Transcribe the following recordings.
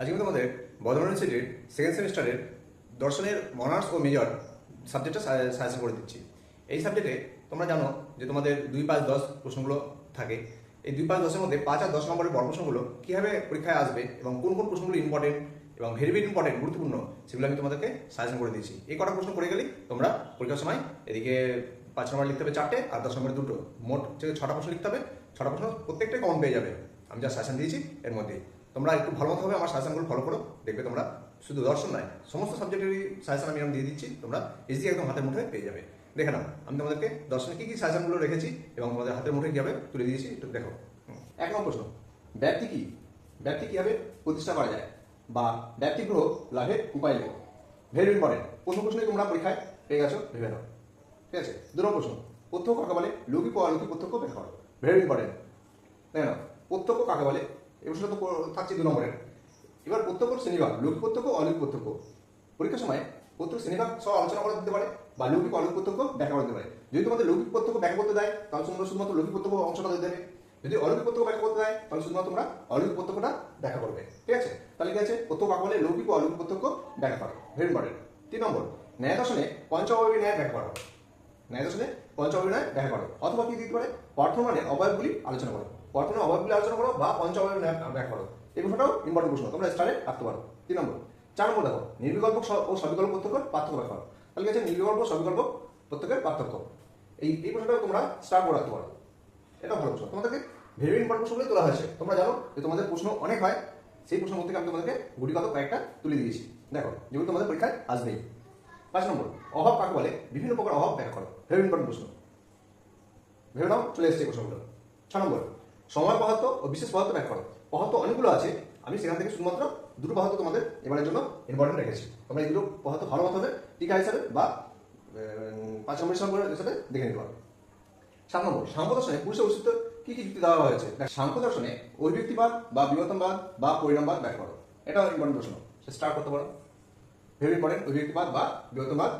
আজকে তোমাদের বর্ধমান ইউনিভার্সিটির সেকেন্ড সেমিস্টারের দর্শনের অনার্স ও মেজর সাবজেক্টটা সাজেশন করে দিচ্ছি। এই সাবজেক্টে তোমরা জানো যে তোমাদের দুই পাঁচ দশ প্রশ্নগুলো থাকে। এই দুই পাঁচ দশের মধ্যে পাঁচ আর দশ নম্বরের বড় প্রশ্নগুলো কীভাবে পরীক্ষায় আসবে এবং কোন কোন প্রশ্নগুলো ইম্পর্টেন্ট এবং ভেরি ভেরি ইম্পর্টেন্ট গুরুত্বপূর্ণ, সেগুলো আমি তোমাদেরকে সাজেশন করে দিয়েছি। এই কটা প্রশ্ন করে গেলেই তোমরা পরীক্ষার সময় এদিকে পাঁচ নম্বর লিখতে হবে চারটে আর দশ নম্বরে দুটো। মোট ছটা প্রশ্ন লিখতে হবে, ছটা প্রশ্ন প্রত্যেকটাই কমন পেয়ে যাবে। আমি যা সাজেশন দিয়েছি এর মধ্যে তোমরা একটু ভালো মতো হবে, আমার সাজেশনগুলো ফলো করো, দেখবে তোমরা শুধু দর্শন নয়, সমস্ত সাবজেক্টেরই সাজেশন আমি দিয়ে দিচ্ছি, তোমরা ইজি একদম হাতের মুঠোয় পেয়ে যাবে। দেখে নাও, আমি তোমাদেরকে দর্শনে কি কি সাজেশনগুলো রেখেছি এবং তোমাদের হাতের মুঠোয় কীভাবে তুলে দিয়েছি, একটু দেখো। এক নম্বর প্রশ্ন ব্যক্তি কি? ব্যক্তি কীভাবে প্রতিষ্ঠা করা যায়? বা ব্যক্তি গ্রহ লাভের উপায় লেখো ভেরি ইম্পর্টেন্ট প্রথম প্রশ্নই তোমরা পরীক্ষায় পেয়ে গেছো, ভেবে নাও। ঠিক আছে? দু নম্বর প্রশ্ন, প্রত্যক্ষ কাকে বলে? লৌকিক ও অলৌকিক প্রত্যক্ষ ব্যাখ্যা করো। ভেরি ইম্পর্টেন্ট তাই না প্রত্যক্ষ কাকে বলে? এই প্রশ্নটা তো থাকছে দু নম্বরের এবার প্রত্যক্ষ শ্রেণীভাগ লৌকিক প্রত্যক্ষ অলৌকিক প্রত্যক্ষ। পরীক্ষার সময় প্রত্যক্ষ শ্রেণীভাগ সব আলোচনা করা দিতে পারে বা লৌকিক অলৌকিক প্রত্যক্ষ ব্যাখ্যা করতে পারে। যদি তোমাদের লৌকিক প্রত্যক্ষ ব্যাখ্যা করতে দেয়, তাহলে তোমরা শুধুমাত্র লৌকিক প্রত্যক্ষ অংশটা দেবে। যদি অলৌকিক প্রত্যক্ষ ব্যাখ্যা করতে দেয়, তাহলে শুধুমাত্র তোমরা অলৌকিক প্রত্যক্ষটা ব্যাখ্যা করবে। ঠিক আছে? তাহলে কি আছে? প্রত্যক্ষ কাকে বলে লৌকিক ও অলৌকিক প্রত্যক্ষ ব্যাখ্যা করো ভেরি ইম্পর্টেন্ট তিন নম্বর, ন্যায় দর্শনে পঞ্চভাবে ন্যায় ব্যাখ্যা করো। ন্যায় দর্শনে পঞ্চঅবয়ব ব্যাখ্যা করো। অথবা কি দিতে পারে? বর্তমানে অবয়বগুলি আলোচনা করো। বর্তমানে অবয়বগুলি আলোচনা করো বা পঞ্চঅবয়ব ন্যায় ব্যাখ্যা করো। এই প্রশ্নটাও ইম্পর্টেন্ট প্রশ্ন। তোমরা স্টারে রাখতে পারো। তিন নম্বর, চার নম্বর দেখো, নির্বিকল্প ও সবিকল্প প্রত্যেকের পার্থক্য ব্যাখ্যা করো। তাহলে কি আছে? নির্বিকল্প সবিকল্প প্রত্যেকের পার্থক্য। এই এই প্রশ্নটাও তোমরা স্টার করে রাখতে পারো। এটা ভালো প্রশ্ন। তোমাদেরকে ভেরি ইম্পর্টেন্ট প্রশ্নগুলো তোলা হয়েছে। তোমরা জানো যে তোমাদের প্রশ্ন অনেক হয়, সেই প্রশ্নের মধ্যে আমি তোমাদেরকে গুটিগত কয়েকটা তুলে দিয়েছি। দেখো, যেগুলো তোমাদের পরীক্ষায় আসবেই। পাঁচ নম্বর, অভাব কাকে বলে? বিভিন্ন প্রকার অভাব ব্যাখ্যা করো। ভেরি ইম্পর্টেন্ট প্রশ্ন। ভেবে নাও, চলে এসছে প্রশ্নগুলো। ছ নম্বর সময় পদার্থ ও বিশেষ পদার্থ ব্যাখ্যা করো অনেকগুলো আছে। আমি সেখান থেকে শুধুমাত্র দুটো পদার্থ তোমাদের এবারের জন্য ইম্পর্টেন্ট রেখেছি। তোমরা এই দুটো ভালো মতো হবে, টিকা হিসাবে বা পাঁচ নম্বর হিসাবে দেখে নিতে পারো। সাত নম্বর সাংখ্য দর্শনে পুরুষের অস্তিত্ব কি কি যুক্তি দেওয়া হয়েছে? সাংখ্য দর্শনে অভিব্যক্তিবাদ বা বিবর্তনবাদ বা পরিণামবাদ ব্যাখ্যা করো। এটা ইম্পর্টেন্ট প্রশ্ন। সে স্টার্ট করতে পারো। ভেরি ইম্পর্টেন্ট অভিব্যক্তিবাদ বা বিবর্তনবাদ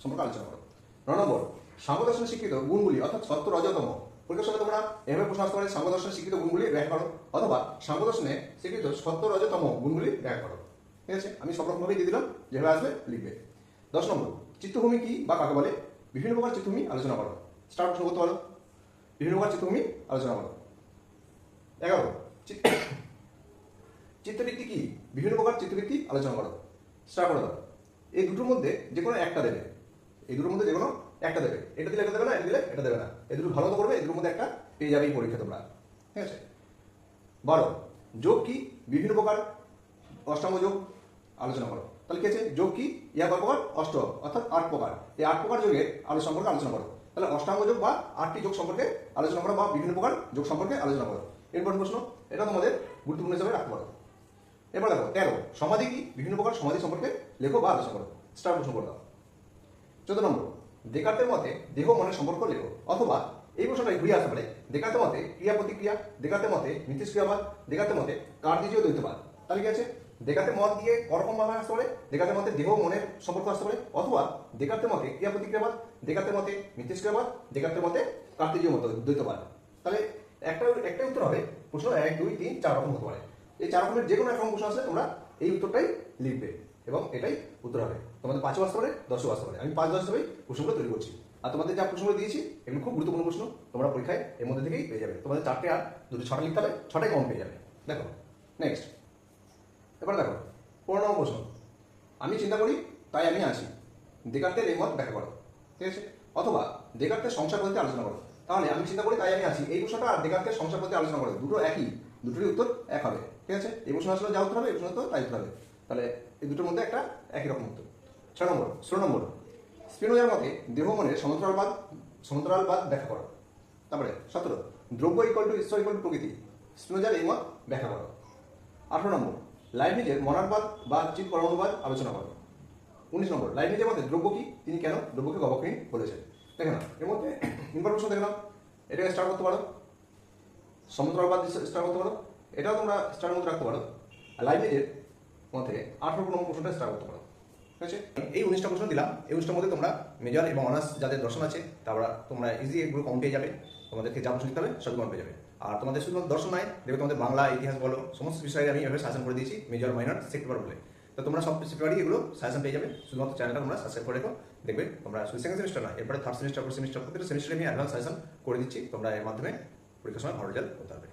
সম্পর্কে আলোচনা করো। ন নম্বর সাংখ্য দর্শনে শিক্ষিত গুণগুলি অর্থাৎ সত্য রজতম। পরীক্ষার সময় তোমরা এভাবে প্রশ্ন আসতে পারে সাংখ্য দর্শনে শিক্ষিত গুণগুলি ব্যাখ্যা করো, অথবা সাংখ্য দর্শনে শিক্ষিত সত্য রজতম গুণগুলি ব্যাখ্যা করো। ঠিক আছে? আমি সব রকমভাবেই দিয়ে দিলাম, যেভাবে আসবে লিখবে। দশ নম্বর চিত্রভূমি কি বা কাকে বলে? বিভিন্ন প্রকার চিত্তভূমি আলোচনা করো। স্টার্ট প্রশ্ন করতে পারো। বিভিন্ন প্রকার চিত্রভূমি আলোচনা করো। এগারো চিত্রবৃত্তি কি? বিভিন্ন প্রকার চিত্রবৃত্তি আলোচনা করো। স্টার্ট করে দাও। এই দুটোর মধ্যে যে কোনো একটা দেবে। এই দুটোর মধ্যে যে কোনো একটা দেবে। এটা দিলে এটা দেবে না, এটা দিলে এটা দেবে না। এই দুটো ভালো মতো করবে দুটোর মধ্যে একটা পেয়ে যাবে পরীক্ষা তোমরা। ঠিক আছে? বারো, যোগ কি? বিভিন্ন প্রকার অষ্টাঙ্গ যোগ। আলোচনা করো। তাহলে কি আছে? যোগ কি? ইয়া কয় প্রকার? অষ্ট অর্থাৎ আট প্রকার। এই আট প্রকার যোগের আলো সম্পর্কে আলোচনা করো। তাহলে অষ্টাঙ্গ যোগ বা আটটি যোগ সম্পর্কে আলোচনা করো বা বিভিন্ন প্রকার যোগ সম্পর্কে আলোচনা করো। এরপর প্রশ্ন, এটা তোমাদের গুরুত্বপূর্ণ হিসাবে রাখতে পারো। এবার দেখো, তেরো, সমাধি কি? বিভিন্ন প্রকার সমাধি সম্পর্কে লেখো বা আলোচনা করো। স্টার প্রশ্ন করে দাও। চোদ্দ নম্বর দেকার্তের মতে দেহ মনের সম্পর্ক লেখো অথবা এই প্রশ্নটাই ঘুরিয়ে আসতে পারে। দেখাতে মতে ক্রিয়া প্রতিক্রিয়া দেকার্তের মতে মিথস্ক্রিয়াবাদ দেকার্তের মতে কার্যজীয় দ্বৈতবাদ তাহলে কি আছে? দেখাতে মত দিয়ে করকম ভাবে আসতে পারে দেকার্তের মতে দেহ মনের সম্পর্ক আসতে পারে, অথবা দেকার্তের মতে ক্রিয়া প্রতিক্রিয়াবাদ দেকার্তের মতে মিথস্ক্রিয়াবাদ দেকার্তের মতে কার্যজীয় মত দ্বৈতবাদ তাহলে একটা একটাই উত্তর হবে, প্রশ্ন এক, দুই, তিন, চার রকম হতে পারে। এই চার রকমের যে কোনো এক রকম প্রশ্ন আসলে তোমরা এই উত্তরটাই লিখবে। এবং এটাই উত্তর হবে। তোমাদের পাঁচও আসতে পারে দশও আসতে পারে। আমি পাঁচ দশ হিসেবেই প্রশ্নগুলো তৈরি করছি। আর তোমাদের যা প্রশ্নগুলো দিয়েছি, এগুলো খুব গুরুত্বপূর্ণ প্রশ্ন, তোমরা পরীক্ষায় এর মধ্যে থেকেই পেয়ে যাবে। তোমাদের চারটে আর দুটো ছটা লিখতে হবে, ছটাই কম পেয়ে যাবে। দেখো নেক্সট এবার দেখো, পনেরো নম্বর প্রশ্ন। আমি চিন্তা করি, তাই আমি আছি। দেকার্তের এই মত ব্যাখ্যা করো, ঠিক আছে? অথবা দেকার্তের সংসার পদ্ধতি আলোচনা করো। তাহলে আমি চিন্তা করি, তাই আমি আছি। এই প্রশ্নটা আর দেকার্তের সংসার পদ্ধতি আলোচনা করো। দুটো একই, দুটোরই উত্তর এক হবে, ঠিক আছে? এই প্রশ্ন আসলে, যা উত্তর হবে, এই প্রশ্ন তো তাই উত্তর হবে। তাহলে এই দুটোর মধ্যে একটা একই রকম উত্তর। ছয় নম্বর, ষোলো নম্বর। স্পিনোজার মতে দেহ মনের সমান্তরালবাদ সমান্তরালবাদ ব্যাখ্যা করো। তারপরে সতেরো, দ্রব্য ইকল টু ঈশ্বর ইকল টু প্রকৃতি। স্পিনোজার এই মত ব্যাখ্যা করো। আঠারো নম্বর, লাইবনিজের মনারবাদ বা চিত পরমাণুবাদ আলোচনা করো। উনিশ নম্বর, লাইবনিজের মতে দ্রব্য কি? তিনি কেন দ্রব্যকে গবকহীন বলেছেন? দেখে না এর মধ্যে ইনফরমেশন দেখে নাও। এটাকে স্টার্ট করতে পারো। সমুদ্রবাদ স্টার্ট করতে পারো। এটাও তোমরা স্টার মধ্যে রাখতে পারো। আর মধ্যে আঠারো নম্বর প্রশ্নটা স্টার্ট করতে পারো। ঠিক আছে? এই উনিশটা প্রশ্ন দিলাম। এই উনিশটার মধ্যে তোমরা মেজর এবং অনার্স যাদের দর্শন আছে তারা তোমরা ইজি এগুলো কম পেয়ে যাবে। তোমাদেরকে যা প্রশ্ন দিতে হবে, সব পেয়ে যাবে। আর তোমাদের শুধুমাত্র দর্শন নয়, দেখবে তোমাদের বাংলা, ইতিহাস বলো, সমস্ত বিষয়ে আমি এভাবে শাসন করে দিয়েছি মেজর মাইনর সেক্টর বলে। তো তোমরা সব পেপারই এগুলো সাজেশন পেয়ে যাবে। শুধুমাত্র চ্যানেলটা তোমরা সাবস্ক্রাইব করে রেখো। দেখবে তোমরা শুধু সেকেন্ড সেমিস্টার নয়, এরপরে থার্ড সেমিস্টার ফোর্থ সেমিস্টার প্রত্যেকটা সেমিস্টারে আমি অ্যাডভান্স সাজেশন করে দিচ্ছি। তোমরা এর মাধ্যমে পরীক্ষার সময় ভালো রেজাল্ট করতে পারবে।